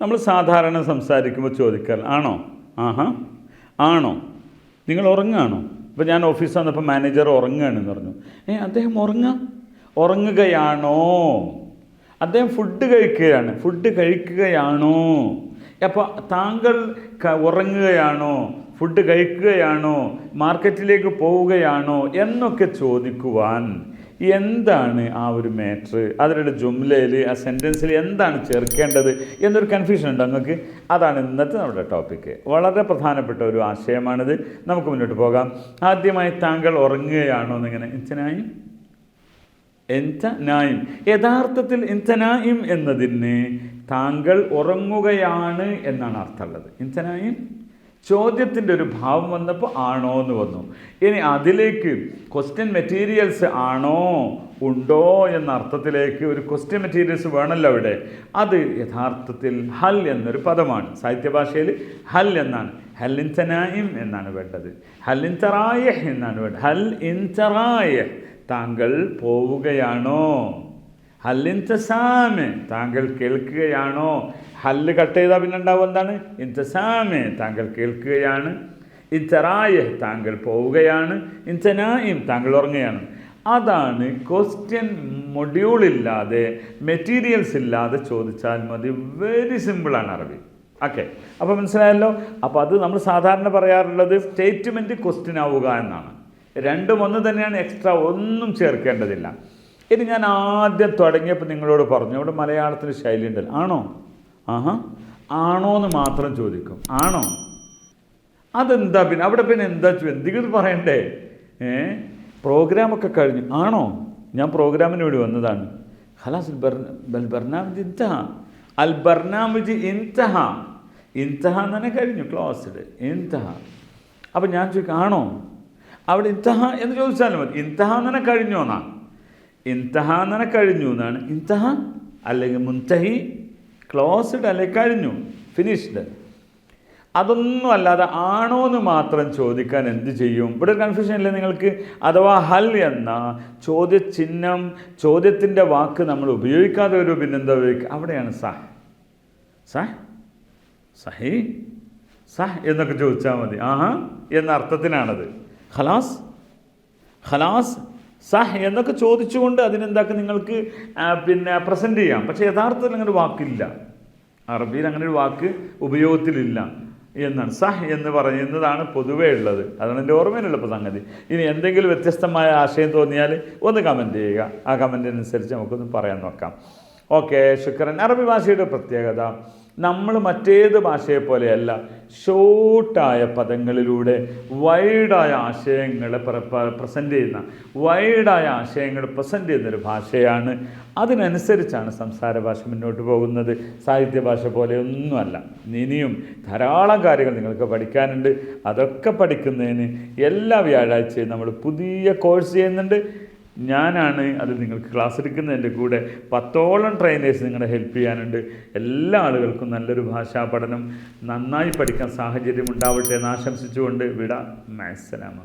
നമ്മൾ സാധാരണ സംസാരിക്കുമ്പോൾ ചോദിക്കാറ് ആണോ? ആഹാ. ആണോ? നിങ്ങൾ ഉറങ്ങാണോ ഇപ്പോൾ ഞാൻ ഓഫീസിൽ വന്നപ്പോൾ മാനേജർ ഉറങ്ങുകയാണെന്ന് പറഞ്ഞു. ഏ അദ്ദേഹം ഉറങ്ങാം? ഉറങ്ങുകയാണോ? അദ്ദേഹം ഫുഡ് കഴിക്കുകയാണ്. ഫുഡ് കഴിക്കുകയാണോ? അപ്പോൾ താങ്കൾ ഉറങ്ങുകയാണോ? ഫുഡ് കഴിക്കുകയാണോ? മാർക്കറ്റിലേക്ക് പോവുകയാണോ? എന്നൊക്കെ ചോദിക്കുവാൻ എന്താണ് ആ ഒരു മാറ്റർ അതിലൊരു ജുംലയിൽ ആ സെന്റൻസിൽ എന്താണ് ചേർക്കേണ്ടത് എന്നൊരു കൺഫ്യൂഷൻ ഉണ്ട് നിങ്ങൾക്ക് അതാണ് ഇന്നത്തെ നമ്മുടെ ടോപ്പിക്ക് വളരെ പ്രധാനപ്പെട്ട ഒരു ആശയമാണിത്. നമുക്ക് മുന്നോട്ട് പോകാം. ആദ്യമായി താങ്കൾ ഉറങ്ങുകയാണോ എന്നിങ്ങനെ ഇച്ചനായി എന്തനായും യഥാർത്ഥത്തിൽ എന്തനായും എന്നതിന് താങ്കൾ ഉറങ്ങുകയാണ് എന്നാണ് അർത്ഥമുള്ളത്. എൻതനായും ചോദ്യത്തിന്റെ ഒരു ഭാവം വന്നപ്പോൾ ആണോ എന്ന് വന്നു. ഇനി അതിലേക്ക് ക്വസ്റ്റ്യൻ മെറ്റീരിയൽസ് ആണോ ഉണ്ടോ എന്ന അർത്ഥത്തിലേക്ക് ഒരു ക്വസ്റ്റ്യൻ മെറ്റീരിയൽസ് വേണമല്ലോ അവിടെ. അത് യഥാർത്ഥത്തിൽ ഹൽ എന്നൊരു പദമാണ്. സാഹിത്യഭാഷയിൽ ഹൽ എന്നാണ്. ഹൽ ഇൻതനായും എന്നാണ് വേണ്ടത്. ഹൽ ഇൻതറായ എന്നാണ് വേണ്ടത്. ഹൽ ഇൻതറായഹ് താങ്കൾ പോവുകയാണോ? ഹല്ലിൻതസാമെ. താങ്കൾ കേൾക്കുകയാണോ? ഹല്ല് കട്ട് ചെയ്താൽ പിന്നെ ഉണ്ടാവും എന്താണ്? ഇൻതസാമെ. താങ്കൾ കേൾക്കുകയാണ്. ഇൻതറായ താങ്കൾ പോവുകയാണ്. ഇൻതനായും താങ്കൾ ഉറങ്ങുകയാണ്. അതാണ് ക്വസ്റ്റ്യൻ മൊഡ്യൂളില്ലാതെ മെറ്റീരിയൽസ് ഇല്ലാതെ ചോദിച്ചാൽ മതി. വെരി സിമ്പിളാണ് അറബി. ഓക്കെ. അപ്പോൾ മനസ്സിലായല്ലോ? അപ്പോൾ അത് നമ്മൾ സാധാരണ പറയാറുള്ളത് സ്റ്റേറ്റ്മെന്റ് ക്വസ്റ്റ്യൻ ആവുക എന്നാണ്. രണ്ടും ഒന്ന് തന്നെയാണ് എക്സ്ട്രാ ഒന്നും ചേർക്കേണ്ടതില്ല. ഇനി ഞാൻ ആദ്യം തുടങ്ങിയപ്പോൾ നിങ്ങളോട് പറഞ്ഞു. ഇവിടെ മലയാളത്തിന് ശൈലി ഉണ്ടല്ലോ ആണോ? ആഹാ. ആണോ എന്ന് മാത്രം ചോദിക്കും. ആണോ? അതെന്താ പിന്നെ? അവിടെ പിന്നെ എന്താ എന്തെങ്കിലും പറയണ്ടേ? ഏ? പ്രോഗ്രാമൊക്കെ കഴിഞ്ഞു. ആണോ? ഞാൻ പ്രോഗ്രാമിന് വേണ്ടി വന്നതാണ്. ഹലാസ് ബർനാമിജ് ഇൻതഹ. അൽ ബർനാമിജ് ഇൻതഹ. ഇൻതഹ തന്നെ കഴിഞ്ഞു ക്ലോസ്ഡ് ഇൻതഹ. അപ്പം ഞാൻ ചോദിക്കും ആണോ? അവിടെ ഇൻതഹ എന്ന് ചോദിച്ചാലും മതി. ഇൻതഹ തന്നെ കഴിഞ്ഞോ എന്നാ. ഇൻതഹ എന്ന് കഴിഞ്ഞു എന്നാണ്. ഇൻതഹ അല്ലെങ്കിൽ മുൻതഹി ക്ലോസ്ഡ് അല്ലെങ്കിൽ കഴിഞ്ഞു ഫിനിഷ്ഡ് അതൊന്നും അല്ലാതെ ആണോ എന്ന് മാത്രം ചോദിക്കാൻ എന്ത് ചെയ്യും? ഇവിടെ കൺഫ്യൂഷൻ ഇല്ലേ നിങ്ങൾക്ക്? അഥവാ ഹൽ എന്ന ചോദ്യചിഹ്നം ചോദ്യത്തിന്റെ വാക്ക് നമ്മൾ ഉപയോഗിക്കാതെ ഒരു പിന്നെന്താ ഉപയോഗിക്കുക? അവിടെയാണ് സഹ്. സഹ്? സഹി? സഹ് എന്നൊക്കെ ചോദിച്ചാൽ മതി. ആഹാ എന്ന അർത്ഥത്തിനാണത് ഖലാസ്? ഖലാസ് സഹ് എന്നൊക്കെ ചോദിച്ചുകൊണ്ട് അതിനെന്താക്കി നിങ്ങൾക്ക് പിന്നെ പ്രസന്റ് ചെയ്യാം. പക്ഷേ യഥാർത്ഥത്തിൽ അങ്ങനെ ഒരു വാക്കില്ല. അറബിയിൽ അങ്ങനെ ഒരു വാക്ക് ഉപയോഗത്തിലില്ല എന്നാണ്. സഹ് എന്ന് പറയുന്നതാണ് പൊതുവേ ഉള്ളത്. അതാണ് എന്റെ ഓർമ്മയിലുള്ള സംഗതി. ഇനി എന്തെങ്കിലും വ്യത്യസ്തമായ ആശയം തോന്നിയാൽ ഒന്ന് കമന്റ് ചെയ്യുക. ആ കമന്റിനനുസരിച്ച് നമുക്കൊന്ന് പറയാൻ നോക്കാം. ഓക്കെ ശുക്രൻ. അറബി ഭാഷയുടെ പ്രത്യേകത. നമ്മൾ മറ്റേത് ഭാഷയെ പോലെയല്ല ഷോർട്ടായ പദങ്ങളിലൂടെ വൈഡായ ആശയങ്ങളെ പ്രസന്റ് ചെയ്യുന്ന വൈഡായ ആശയങ്ങൾ പ്രസന്റ് ചെയ്യുന്നൊരു ഭാഷയാണ്. അതിനനുസരിച്ചാണ് സംസാര ഭാഷ മുന്നോട്ട് പോകുന്നത്. സാഹിത്യ ഭാഷ പോലെയൊന്നുമല്ല. ഇനിയും ധാരാളം കാര്യങ്ങൾ നിങ്ങൾക്ക് പഠിക്കാനുണ്ട്. അതൊക്കെ പഠിക്കുന്നതിന് എല്ലാ വ്യാഴാഴ്ചയും നമ്മൾ പുതിയ കോഴ്സ് ചെയ്യുന്നുണ്ട്. ഞാനാണ് അത് നിങ്ങൾക്ക് ക്ലാസ് എടുക്കുന്നതിന്റെ കൂടെ പത്തോളം ട്രെയിനേഴ്സ് നിങ്ങളെ ഹെൽപ്പ് ചെയ്യാനുണ്ട്. എല്ലാ ആളുകൾക്കും നല്ലൊരു ഭാഷാ പഠനം നന്നായി പഠിക്കാൻ സാഹചര്യം ഉണ്ടാവട്ടെ എന്ന് ആശംസിച്ചുകൊണ്ട് വിട. മാസലാമ